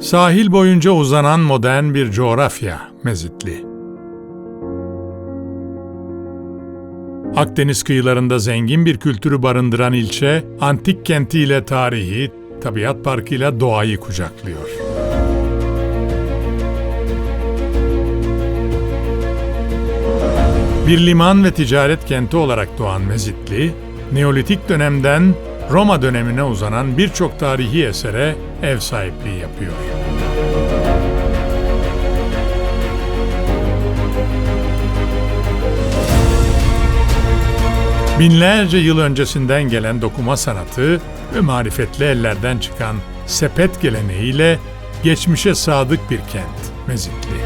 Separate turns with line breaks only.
Sahil boyunca uzanan modern bir coğrafya Mezitli. Akdeniz kıyılarında zengin bir kültürü barındıran ilçe, antik kentiyle tarihi, tabiat parkıyla doğayı kucaklıyor. Bir liman ve ticaret kenti olarak doğan Mezitli, Neolitik dönemden Roma dönemine uzanan birçok tarihi esere ev sahipliği yapıyor. Binlerce yıl öncesinden gelen dokuma sanatı ve marifetli ellerden çıkan sepet geleneğiyle geçmişe sadık bir kent Mezitli.